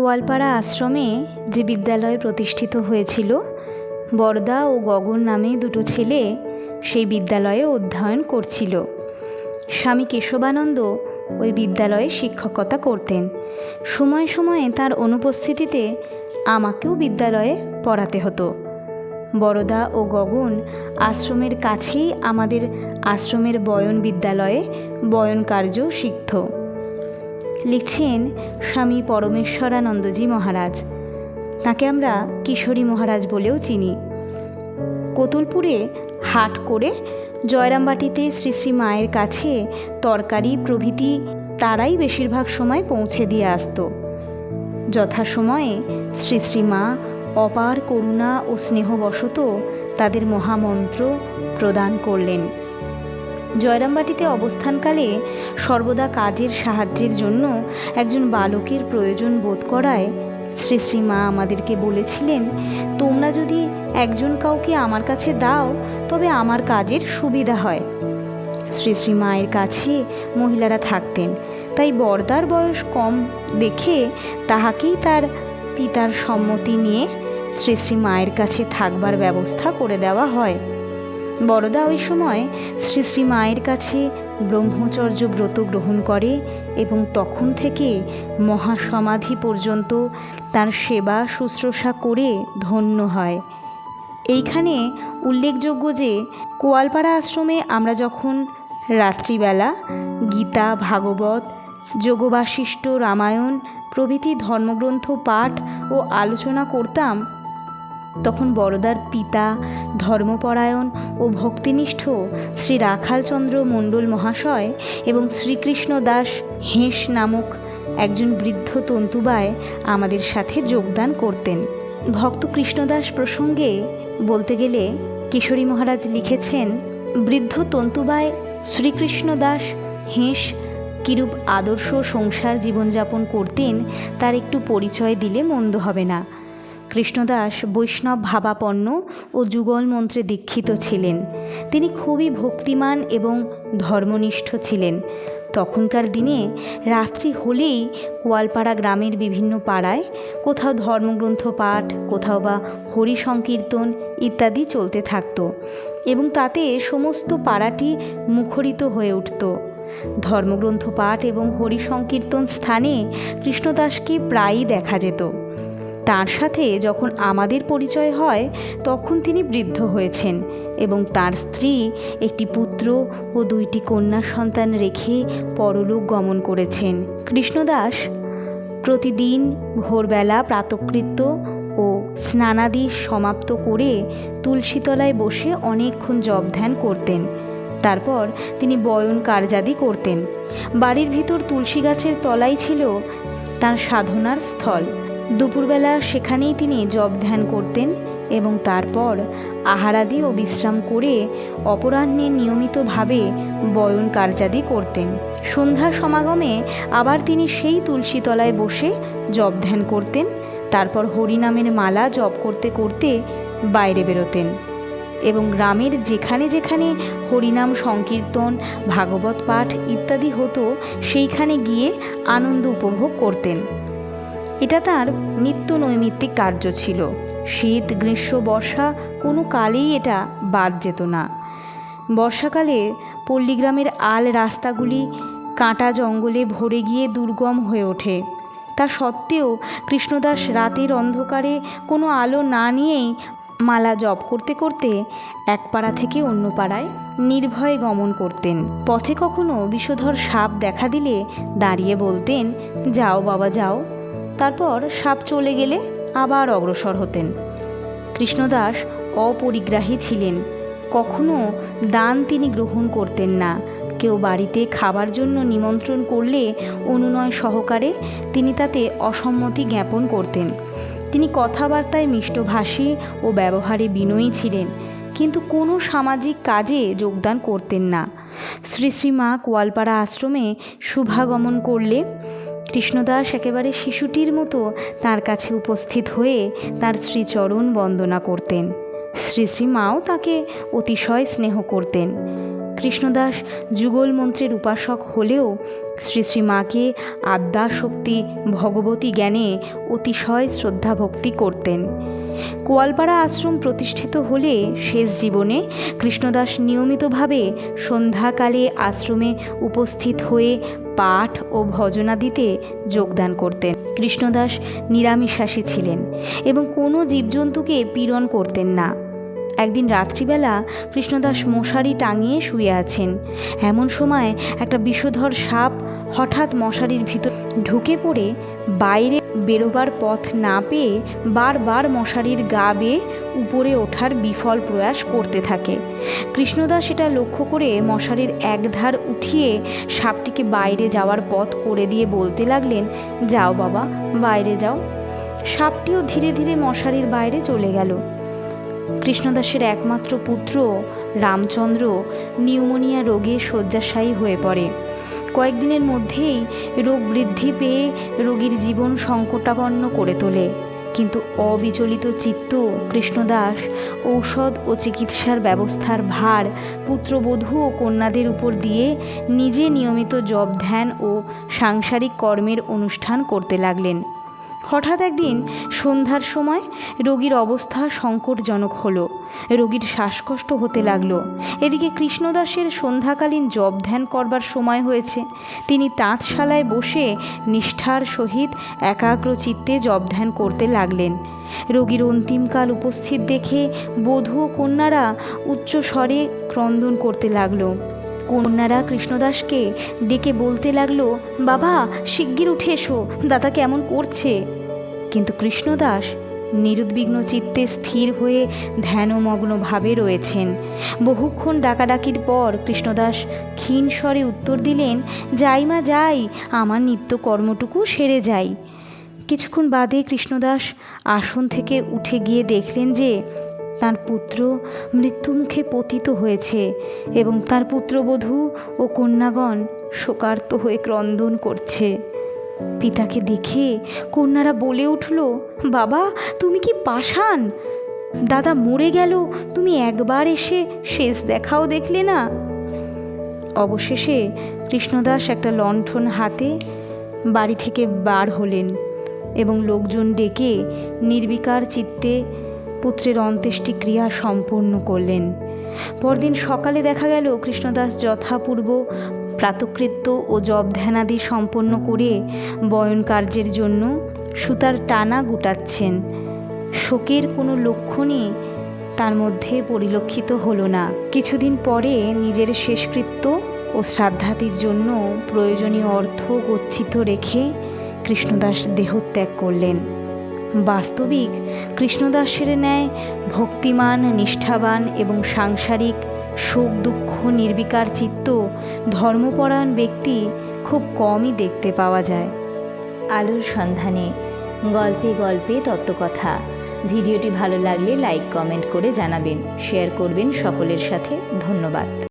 কোয়ালপাড়া আশ্রমে যে বিদ্যালয় প্রতিষ্ঠিত হয়েছিল, বরদা ও গগন নামে দুটো ছেলে সেই বিদ্যালয়ে অধ্যয়ন করছিল। স্বামী কেশবানন্দ ওই বিদ্যালয়ে শিক্ষকতা করতেন। সময়ে সময়ে তার অনুপস্থিতিতে আমাকেও বিদ্যালয়ে পড়াতে হতো। বরদা ও গগন আশ্রমের কাছেই আমাদের আশ্রমের বয়ন বিদ্যালয়ে বয়ন কার্য শিখত। লিখছেন স্বামী পরমেশ্বরানন্দজি মহারাজ। তাকে আমরা কিশোরী মহারাজ বলেও চিনি। কোতুলপুরে হাট করে জয়রামবাটিতে শ্রী শ্রী মায়ের কাছে তরকারি, প্রভৃতি তারাই বেশিরভাগ সময় পৌঁছে দিয়ে আসতো। যথাসময়ে শ্রী শ্রী মা অপার করুণা ও স্নেহবশত তাদের মহামন্ত্র প্রদান করলেন। জয়রামবাটিতে অবস্থানকালে সর্বদা কাজের সাহায্যের জন্য একজন বালকের প্রয়োজন বোধ করায়। শ্রী শ্রী মা আমাদেরকে বলেছিলেন, তোমরা যদি একজন কাউকে আমার কাছে দাও, তবে আমার কাজের সুবিধা হয়। শ্রী শ্রী মায়ের কাছে মহিলারা থাকতেন। তাই বর্দার বয়স কম দেখে তাহাকেই তার পিতার সম্মতি নিয়ে শ্রী শ্রী মায়ের কাছে থাকবার ব্যবস্থা করে দেওয়া হয়। বড়দা ওই সময় শ্রী শ্রী মায়ের কাছে ব্রহ্মচর্য ব্রত গ্রহণ করে এবং তখন থেকে মহাসমাধি পর্যন্ত তার সেবা শুশ্রূষা করে ধন্য হয়। এইখানে উল্লেখযোগ্য যে কোয়ালপাড়া আশ্রমে আমরা যখন রাত্রিবেলা গীতা, ভাগবত যোগবাশিষ্ট রামায়ণ প্রভৃতি ধর্মগ্রন্থ পাঠ ও আলোচনা করতাম, তখন বড়দার পিতা ধর্মপরায়ণ ও ভক্তিনিষ্ঠ শ্রী রাখালচন্দ্র মণ্ডল মহাশয় এবং শ্রীকৃষ্ণ দাস হেঁস নামক একজন বৃদ্ধ তন্তুবায় আমাদের সাথে যোগদান করতেন। ভক্ত কৃষ্ণদাস প্রসঙ্গে বলতে গেলে কিশোরী মহারাজ লিখেছেন, বৃদ্ধ তন্তুবায় শ্রীকৃষ্ণ দাস হেঁস কিরূপ আদর্শ সংসার জীবনযাপন করতেন তার একটু পরিচয় দিলে মন্দ হবে না। কৃষ্ণদাস বৈষ্ণব ভাবাপন্ন ও যুগল মন্ত্রে দীক্ষিত ছিলেন। তিনি খুবই ভক্তিমান এবং ধর্মনিষ্ঠ ছিলেন। তখনকার দিনে রাত্রি হলেই কোয়ালপাড়া গ্রামের বিভিন্ন পাড়ায় কোথাও ধর্মগ্রন্থ পাঠ, কোথাও বা হরি সংকীর্তন ইত্যাদি চলতে থাকত এবং তাতে সমস্ত পাড়াটি মুখরিত হয়ে উঠত। ধর্মগ্রন্থ পাঠ এবং হরি সংকীর্তন স্থানে কৃষ্ণদাসকে প্রায়ই দেখা যেত। তার সাথে যখন আমাদের পরিচয় হয়, তখন তিনি বৃদ্ধ হয়েছেন এবং তার স্ত্রী একটি পুত্র ও দুইটি কন্যা সন্তান রেখে পরলোক গমন করেছেন। কৃষ্ণদাস প্রতিদিন ভোরবেলা প্রাতকৃত্য ও স্নানাদি সমাপ্ত করে তুলসীতলায় বসে অনেকক্ষণ জপ ধ্যান করতেন। তারপর তিনি বয়ন কার্যাদি করতেন। বাড়ির ভিতর তুলসী গাছের তলাই ছিল তার সাধনার স্থল। দুপুরবেলা সেখানেই তিনি জপ ধ্যান করতেন এবং তারপর আহারাদি ও বিশ্রাম করে অপরাহ্নে নিয়মিতভাবে বয়ন কার্যাদি করতেন। সন্ধ্যা সমাগমে আবার তিনি সেই তুলসীতলায় বসে জপ ধ্যান করতেন, তারপর হরিনামের মালা জপ করতে করতে বাইরে বেরোতেন এবং গ্রামের যেখানে যেখানে হরিনাম, সংকীর্তন, ভাগবত পাঠ ইত্যাদি হতো, সেইখানে গিয়ে আনন্দ উপভোগ করতেন। এটা তার নিত্য নৈমিত্তিক কার্য ছিল। শীত, গ্রীষ্ম, বর্ষা, কোনো কালেই এটা বাদ যেত না। বর্ষাকালে পল্লীগ্রামের আল রাস্তাগুলি কাঁটা জঙ্গলে ভরে গিয়ে দুর্গম হয়ে ওঠে। তা সত্ত্বেও কৃষ্ণদাস রাতের অন্ধকারে কোনো আলো না নিয়েই মালা জপ করতে করতে এক পাড়া থেকে অন্য পাড়ায় নির্ভয়ে গমন করতেন। পথে কখনো বিষধর সাপ দেখা দিলে দাঁড়িয়ে বলতেন, যাও বাবা, যাও। তারপর সাপ চলে গেলে আবার অগ্রসর হতেন। কৃষ্ণদাস অপরিগ্রাহী ছিলেন। কখনো দান তিনি গ্রহণ করতেন না। কেউ বাড়িতে খাবার জন্য নিমন্ত্রণ করলে অনুনয় সহকারে তিনি তাতে অসম্মতি জ্ঞাপন করতেন। তিনি কথাবার্তায় মিষ্টভাষী ও ব্যবহারে বিনয়ী ছিলেন, কিন্তু কোনো সামাজিক কাজে যোগদান করতেন না। শ্রী শ্রী মা কোয়ালপাড়া আশ্রমে শুভাগমন করলে কৃষ্ণদাস একেবারে শিশুটির মতো তার কাছে উপস্থিত হয়ে তার শ্রীচরণ বন্দনা করতেন। শ্রী শ্রী মাও তাকে অতিশয় স্নেহ করতেন। কৃষ্ণদাস যুগল মন্ত্রের উপাসক হলেও শ্রী শ্রী মাকে আদ্যাশক্তি ভগবতী জ্ঞানে অতিশয় শ্রদ্ধাভক্তি করতেন। কোয়ালপাড়া আশ্রম প্রতিষ্ঠিত হলে শেষ জীবনে কৃষ্ণদাস নিয়মিতভাবে সন্ধ্যাকালে আশ্রমে উপস্থিত হয়ে পাঠ ও ভজনাদিতে যোগদান করতেন। কৃষ্ণদাস নিরামিষাসী ছিলেন এবং কোনো জীবজন্তুকে পীড়ন করতেন না। একদিন রাত্রিবেলা কৃষ্ণদাস মশারি টাঙিয়ে শুয়ে আছেন। এমন সময় একটা বিষধর সাপ হঠাৎ মশারির ভিতর ঢুকে পড়ে বাইরে বেরোবার পথ না পেয়ে বারবার মশারির গা বেয়ে উপরে ওঠার বিফল প্রয়াস করতে থাকে। কৃষ্ণদাস এটা লক্ষ্য করে মশারির একধার উঠিয়ে সাপটিকে বাইরে যাওয়ার পথ করে দিয়ে বলতে লাগলেন, যাও বাবা, বাইরে যাও। সাপটিও ধীরে ধীরে মশারির বাইরে চলে গেল। কৃষ্ণদাসের একমাত্র পুত্র রামচন্দ্র নিউমোনিয়া রোগে শয্যাশায়ী হয়ে পড়ে। কয়েকদিনের মধ্যেই রোগ বৃদ্ধি পেয়ে রোগীর জীবন সংকটাপন্ন করে তোলে। কিন্তু অবিচলিত চিত্ত, কৃষ্ণদাস, ঔষধ ও চিকিৎসার ব্যবস্থার ভার পুত্রবধূ ও কন্যাদের উপর দিয়ে নিজে নিয়মিত জপ ধ্যান ও সাংসারিক কর্মের অনুষ্ঠান করতে লাগলেন। হঠাৎ একদিন সন্ধ্যার সময় রোগীর অবস্থা সংকটজনক হলো। রোগীর শ্বাসকষ্ট হতে লাগল। এদিকে কৃষ্ণদাসের সন্ধ্যাকালীন জব ধ্যান করবার সময় হয়েছে। তিনি তাঁতশালায় বসে নিষ্ঠার সহিত একাগ্র চিত্তে জপ ধ্যান করতে লাগলেন। রোগীর অন্তিমকাল উপস্থিত দেখে বধূ ও কন্যারা উচ্চ স্বরে ক্রন্দন করতে লাগল। কন্যারা কৃষ্ণদাসকে ডেকে বলতে লাগল, বাবা, শিগগির উঠে এসো। দাদা কেমন করছে? কিন্তু কৃষ্ণদাস নিরুদ্বিগ্ন চিত্তে স্থির হয়ে ধ্যানমগ্নভাবে রয়েছেন। বহুক্ষণ ডাকাডাকির পর কৃষ্ণদাস ক্ষীণ স্বরে উত্তর দিলেন, যাই মা, যাই, আমার নিত্য কর্মটুকু সেরে যাই। কিছুক্ষণ বাদে কৃষ্ণদাস আসন থেকে উঠে গিয়ে দেখলেন যে, তার পুত্র মৃত্যুমুখে পতিত হয়েছে এবং তার পুত্রবধূ ও কন্যাগণ শোকার্ত হয়ে ক্রন্দন করছে। পিতাকে দেখে কন্যারা বলে উঠল, বাবা, তুমি কি পাষাণ? দাদা মরে গেল, তুমি একবার এসে শেষ দেখাও দেখলে না? অবশেষে কৃষ্ণদাস একটা লণ্ঠন হাতে বাড়ি থেকে বার হলেন এবং লোকজন ডেকে নির্বিকার চিত্তে পুত্রের অন্ত্যেষ্টিক্রিয়া সম্পন্ন করলেন। পরদিন সকালে দেখা গেল, কৃষ্ণদাস যথাপূর্ব প্রাতকৃত্য ও জব ধ্যানাদি সম্পন্ন করে বয়ন কার্যের জন্য সুতার টানা গুটাচ্ছেন। শোকের কোনো লক্ষণই তার মধ্যে পরিলক্ষিত হলো না। কিছুদিন পরে নিজের শেষকৃত্য ও শ্রাদ্ধাতির জন্য প্রয়োজনীয় অর্থ গচ্ছিত রেখে কৃষ্ণদাস দেহত্যাগ করলেন। বাস্তবিক কৃষ্ণদাসের ন্যায় ভক্তিমান, নিষ্ঠাবান এবং সাংসারিক সুখ, দুঃখ, নির্বিকার চিত্ত ধর্মপরায়ণ ব্যক্তি খুব কমই দেখতে পাওয়া যায়। আলোর সন্ধানে গল্পে গল্পে তত্ত্বকথা। ভিডিওটি ভালো লাগলে লাইক, কমেন্ট করে জানাবেন। শেয়ার করবেন সকলের সাথে। ধন্যবাদ।